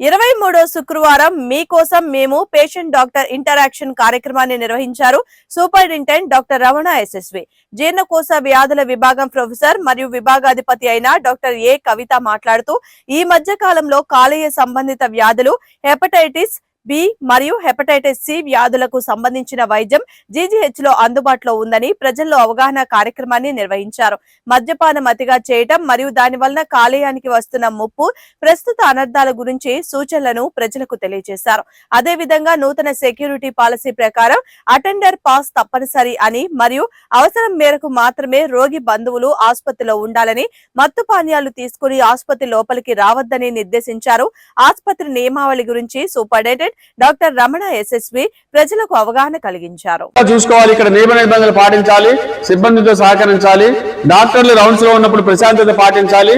ఇరవై మూడో శుక్రవారం మీకోసం మేము పేషెంట్ డాక్టర్ ఇంటరాక్షన్ కార్యక్రమాన్ని నిర్వహించారు. సూపరింటెండెంట్ డాక్టర్ రమణ ఎస్ఎస్వి జీర్ణకోశ వ్యాధుల విభాగం ప్రొఫెసర్ మరియు విభాగాధిపతి అయిన డాక్టర్ ఏ కవిత మాట్లాడుతూ ఈ మధ్య కాలంలో కాలేయ సంబంధిత వ్యాధులు హెపటైటిస్ బి మరియు హెపటైటిస్ సి వ్యాధులకు సంబంధించిన వైద్యం జీజీహెచ్లో అందుబాటులో ఉందని ప్రజల్లో అవగాహన కార్యక్రమాన్ని నిర్వహించారు. మద్యపానం అతిగా చేయటం మరియు దాని వలన కాలేయానికి వస్తున్న ముప్పు ప్రస్తుత అనర్థాల గురించి సూచనలను ప్రజలకు తెలియజేశారు. అదే విధంగా నూతన సెక్యూరిటీ పాలసీ ప్రకారం అటెండర్ పాస్ తప్పనిసరి అని మరియు అవసరం మేరకు మాత్రమే రోగి బంధువులు ఆసుపత్రిలో ఉండాలని మత్తు పానీయాలు తీసుకుని ఆసుపత్రి లోపలికి రావద్దని నిర్దేశించారు. ఆసుపత్రి నియమావళి గురించి సూపరింటెండెంట్ డాక్టర్ రమణ ఎస్ఎస్వి ప్రజలకు అవగాహన కలిగించారు. చూసుకోవాలి? ఇక్కడ నియమ నిబంధనలు పాటించాలి సిబ్బందితో సహకరించాలి డాక్టర్లు రౌండ్స్లో ఉన్నప్పుడు ప్రశాంతత పాటించాలి.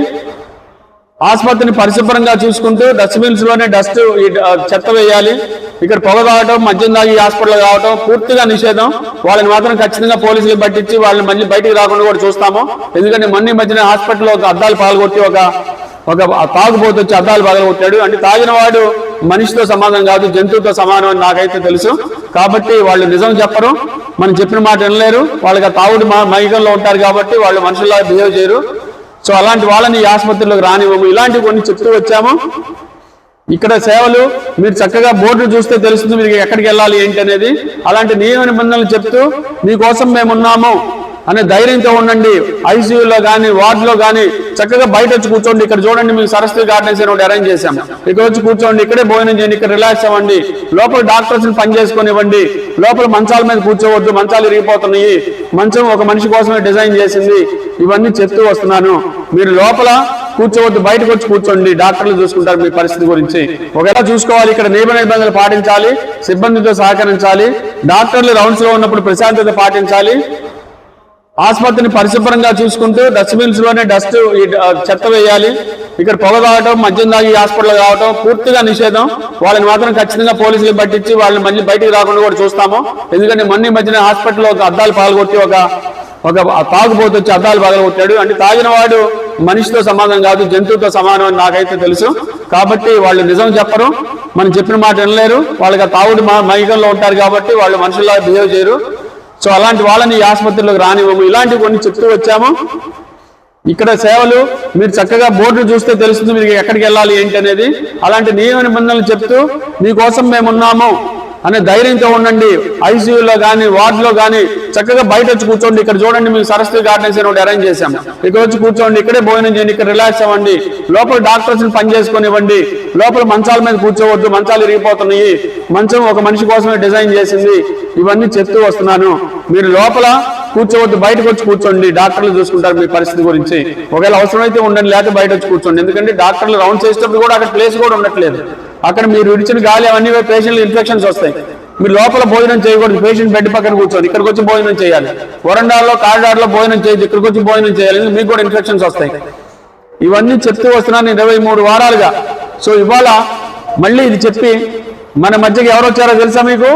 ఆసుపత్రిని పరిశుభ్రంగా చూసుకుంటూ డస్ట్బిన్స్లోనే డస్ట్ చెత్త వేయాలి. ఇక్కడ పొగ కావటం మద్యం తాగి హాస్పిటల్ కావటం పూర్తిగా నిషేధం. వాళ్ళని మాత్రం ఖచ్చితంగా పోలీసులు పట్టించి వాళ్ళని మళ్ళీ బయటికి రాకుండా కూడా చూస్తాము. ఎందుకంటే మొన్న మధ్యన హాస్పిటల్లో ఒక అద్దాలు పాల్గొట్టి ఒక ఒక తాగుబోతు వచ్చి అద్దాలు పగలగొట్టాడు. అంటే తాగిన వాడు మనిషితో సమానం కాదు జంతువుతో సమానం అని నాకైతే తెలుసు. కాబట్టి వాళ్ళు నిజం చెప్పరు. మనం చెప్పిన మాట వినలేరు. వాళ్ళకి తావుడు తాగుడు మా- మైకంలో ఉంటారు కాబట్టి వాళ్ళు మనుషుల్లా బిహేవ్ చేయరు. సో అలాంటి వాళ్ళని ఆసుపత్రిలోకి రానివ్వము. ఇలాంటివి కొన్ని చెప్తూ వచ్చాము. ఇక్కడ సేవలు మీరు చక్కగా బోర్డు చూస్తే తెలుస్తుంది మీరు ఎక్కడికి వెళ్ళాలి ఏంటి అనేది. అలాంటి నియమ నిబంధనలు చెప్తూ మీకోసం మేము ఉన్నాము అనే ధైర్యంతో ఉండండి. ఐసీయూలో కానీ వార్డులో కానీ చక్కగా బయట వచ్చి కూర్చోండి. ఇక్కడ చూడండి మేము సరస్వతి గార్డెన్స్ ఒకటి అరేంజ్ చేశాం. ఇక్కడ వచ్చి కూర్చోండి ఇక్కడే భోజనం చేయండి ఇక్కడ రిలాక్స్ అవ్వండి. లోపల డాక్టర్స్ని పని చేసుకునివ్వండి లోపల మంచాల మీద కూర్చోవద్దు మంచాలు ఇరిగిపోతున్నాయి. మంచం ఒక మనిషి కోసమే డిజైన్ చేసింది. ఇవన్నీ చెప్తూ వస్తున్నాను. మీరు లోపల కూర్చోవద్దు బయటకు వచ్చి కూర్చోండి. డాక్టర్లు చూసుకుంటారు మీ పరిస్థితి గురించి. ఒకవేళ చూసుకోవాలి ఇక్కడ నియమ నిబంధనలు పాటించాలి సిబ్బందితో సహకరించాలి డాక్టర్లు రౌండ్స్లో ఉన్నప్పుడు ప్రశాంతత పాటించాలి. ఆసుపత్రిని పరిశుభ్రంగా చూసుకుంటూ డస్ట్బిన్స్లోనే డస్ట్ చెత్త వేయాలి. ఇక్కడ పొగ తాగటం మద్యం తాగి హాస్పిటల్ కావటం పూర్తిగా నిషేధం. వాళ్ళని మాత్రం ఖచ్చితంగా పోలీసులు పట్టించి వాళ్ళని మళ్ళీ బయటికి రాకుండా కూడా చూస్తాము. ఎందుకంటే మొన్న మధ్యన హాస్పిటల్లో ఒక అద్దాలు పాల్గొట్టి ఒక ఒక తాగుబోతు వచ్చి అద్దాలు పగలగొట్టాడు. అంటే తాగిన వాడు మనిషితో సమానం కాదు జంతువుతో సమానం అని నాకైతే తెలుసు. కాబట్టి వాళ్ళు నిజం చెప్పరు. మనం చెప్పిన మాట వినలేరు. వాళ్ళకి తాగుడు మా- మైకంలో ఉంటారు కాబట్టి వాళ్ళు మనుషుల్లా బిహేవ్ చేయరు. సో అలాంటి వాళ్ళని ఈ ఆసుపత్రిలోకి రానివ్వము. ఇలాంటివి కొన్ని చెప్తూ వచ్చాము. ఇక్కడ సేవలు మీరు చక్కగా బోర్డు చూస్తే తెలుస్తుంది మీరు ఎక్కడికి వెళ్ళాలి ఏంటి అనేది. అలాంటి నియమ నిబంధనలు చెప్తూ మీకోసం మేము ఉన్నాము అనే ధైర్యంతో ఉండండి. ఐసీయూలో కానీ వార్డులో కానీ చక్కగా బయట వచ్చి కూర్చోండి. ఇక్కడ చూడండి మేము సరస్వతి గార్డెన్స్ అని ఒకటి అరేంజ్ చేశాం ఇక్కడ వచ్చి కూర్చోండి ఇక్కడే భోజనం చేయండి ఇక్కడ రిలాక్స్ అవ్వండి. లోపల డాక్టర్స్ పని చేసుకునివ్వండి లోపల మంచాల మీద కూర్చోవద్దు మంచాలు ఇరిగిపోతున్నాయి. మంచం ఒక మనిషి కోసమే డిజైన్ చేసింది. ఇవన్నీ చెప్తూ వస్తున్నాను. మీరు లోపల కూర్చోవద్దు బయటకు వచ్చి కూర్చోండి డాక్టర్లు చూసుకుంటారు మీ పరిస్థితి గురించి. ఒకవేళ అవసరమైతే ఉండండి లేకపోతే బయట వచ్చి కూర్చోండి. ఎందుకంటే డాక్టర్లు రౌండ్ చేసేటప్పుడు కూడా అక్కడ ప్లేస్ కూడా ఉండట్లేదు. అక్కడ మీరు విడిచిన గాలి అవన్నీ పేషెంట్లు ఇన్ఫెక్షన్స్ వస్తాయి. మీరు లోపల భోజనం చేయకూడదు పేషెంట్ బెడ్ పక్కన కూర్చోండి ఇక్కడికి వచ్చి భోజనం చేయాలి. వరండాల్లో కారిడార్లో భోజనం చేయదు ఇక్కడికి వచ్చి భోజనం చేయాలి మీకు కూడా ఇన్ఫెక్షన్స్ వస్తాయి. ఇవన్నీ చెప్తూ వస్తున్నాను ఇరవై మూడు వారాలుగా. సో ఇవాళ మళ్ళీ ఇది చెప్పి మన మధ్యకి ఎవరు వచ్చారో తెలుసా మీకు?